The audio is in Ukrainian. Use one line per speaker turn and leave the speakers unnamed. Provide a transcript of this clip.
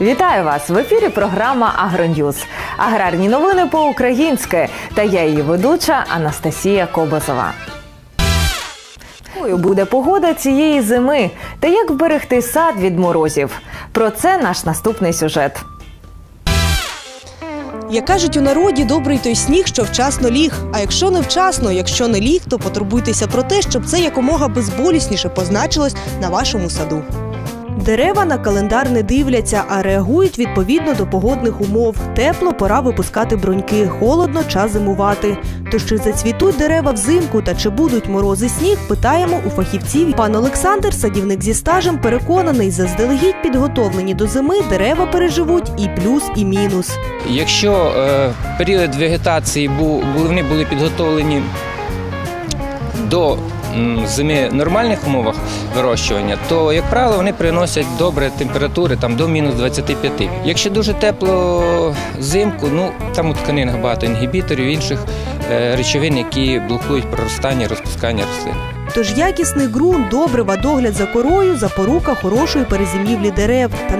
Вітаю вас в ефірі. Програма Агроньюз. Аграрні новини по-українськи. Та я її ведуча Анастасія Кобазова. Якою буде погода цієї зими та як вберегти сад від морозів? Про це наш наступний сюжет.
Як кажуть у народі, добрий той сніг, що вчасно ліг. А якщо не вчасно, якщо не ліг, то потурбуйтеся про те, щоб це якомога безболісніше позначилось на вашому саду. Дерева на календар не дивляться, а реагують відповідно до погодних умов. Тепло пора випускати броньки, холодно час зимувати. То чи зацвітуть дерева взимку та чи будуть морози сніг, питаємо у фахівців. Пан Олександр, садівник зі стажем, переконаний, заздалегідь підготовлені до зими дерева переживуть і плюс, і мінус.
Якщо е, період вегетації був, вони були підготовлені до м, зими нормальних умовах вирощування, то, як правило, вони приносять добре температури там, до мінус 25. Якщо дуже тепло взимку, ну там у тканинах багато інгібіторів, інших е, речовин, які блокують проростання і розпускання рослин.
Тож якісний ґрунт, добрива, догляд за корою, запорука хорошої перезимівлі дерев та